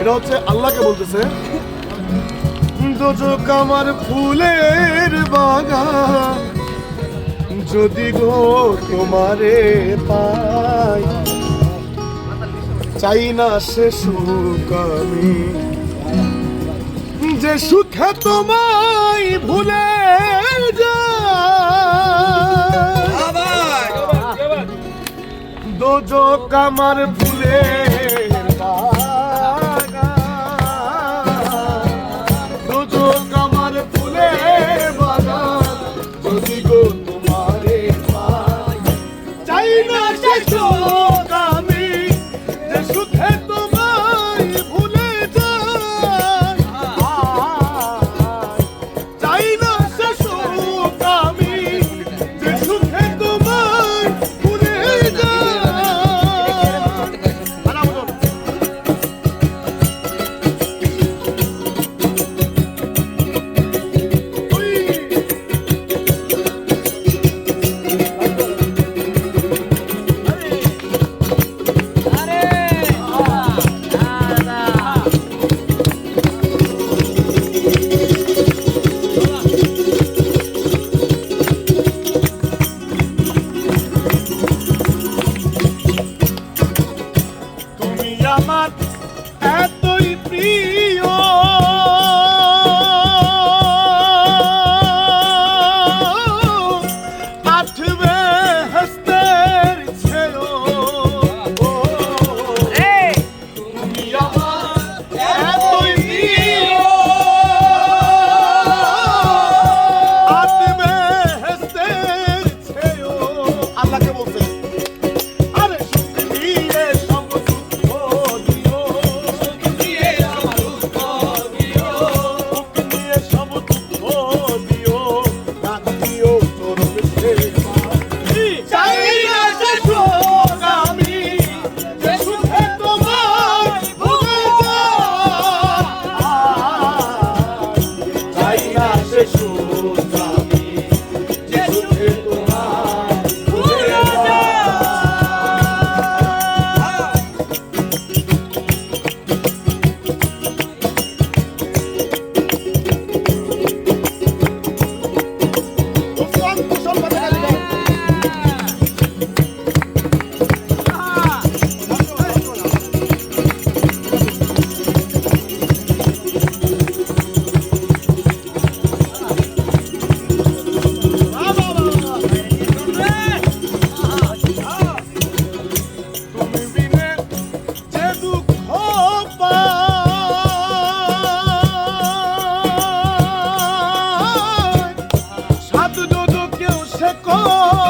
এটা হচ্ছে আল্লাহকে বলতেছে দোজক আমার ফুলের বাগান যদি গো তোমারে পাই চাই না সে সুখ আমি। যে সুখে তোমায় ভুলে দোজক আমার ভুলের বাগান আমার এতই প্রিয়। আসবে সে কোন